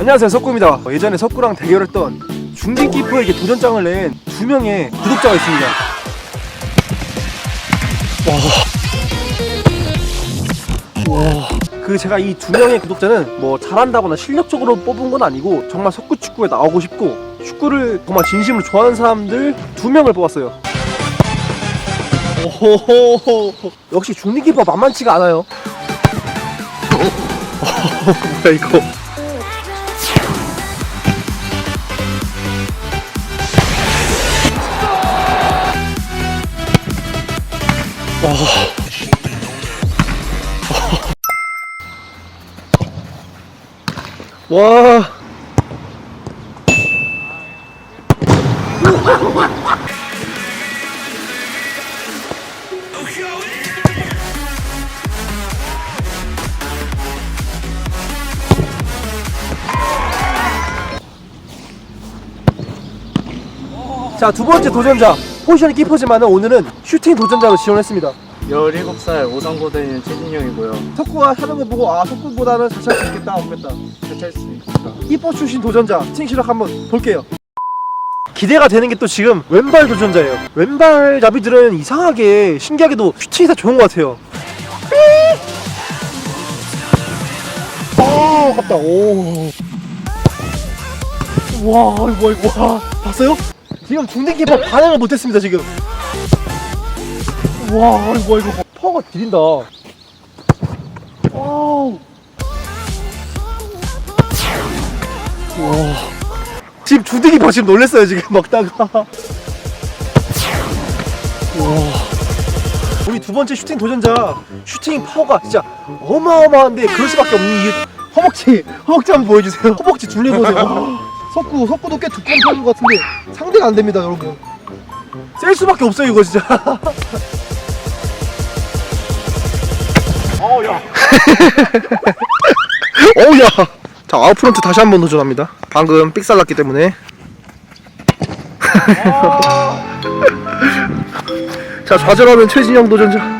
안녕하세요 석구입니다. 어, 예전에 석구랑 대결했던 중딩키퍼에게 도전장을 낸 두 명의 구독자가 있습니다. 그 제가 이 두 명의 구독자는 뭐 잘한다거나 실력적으로 뽑은 건 아니고 정말 석구 축구에 나오고 싶고 축구를 정말 진심으로 좋아하는 사람들 두 명을 뽑았어요. 오호호호. 역시 중딩키퍼 만만치가 않아요. 뭐야 이거 와. 자, 두 번째 도전자. 포지션이 키퍼지만 오늘은 슈팅 도전자로 지원했습니다. 17살 오상고등인 최진영이고요. 석구가 하는 거 보고 아, 석구보다는 잘찰 수 있겠다, 없겠다. 잘찰 수 있다. 키퍼 출신 도전자 스팅 실력 한번 볼게요. 기대가 되는 게 또 지금 왼발 도전자예요. 왼발 잡이들은 이상하게 신기하게도 슈팅이 다 좋은 것 같아요. 오, 아깝다. 오. 와, 이거 이거 와, 봤어요? 지금 중딩 키퍼 반응을 못했습니다 지금. 와, 이거 이거 파워가 지린다. 와우. 지금 주둥이 지금 놀랬어요 지금 먹다가 와. 우리 두 번째 슈팅 도전자 슈팅 파워가 진짜 어마어마한데 그럴 수밖에 없는 이유 허벅지 허벅지 한번 보여주세요 허벅지 둘러보세요 와. 석구 석구도 꽤 두꺼운 편인 것 같은데 상대가 안 됩니다 여러분. 셀 수밖에 없어요 이거 진짜. 어우야. 어우야. 자 아웃프런트 다시 한번 도전합니다. 방금 삑살 났기 때문에. 자 좌절하면 최진영 도전자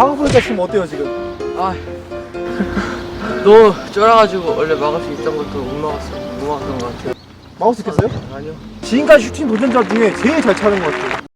마우프런트 지금 어때요 지금? 아, 너무 쫄아가지고 원래 막을 수 있던 것도 못 막았어. 못 막았던 것 같아요. 마우스 켰어요? 아니요. 지금까지 슈팅 도전자 중에 제일 잘 차는 것 같아요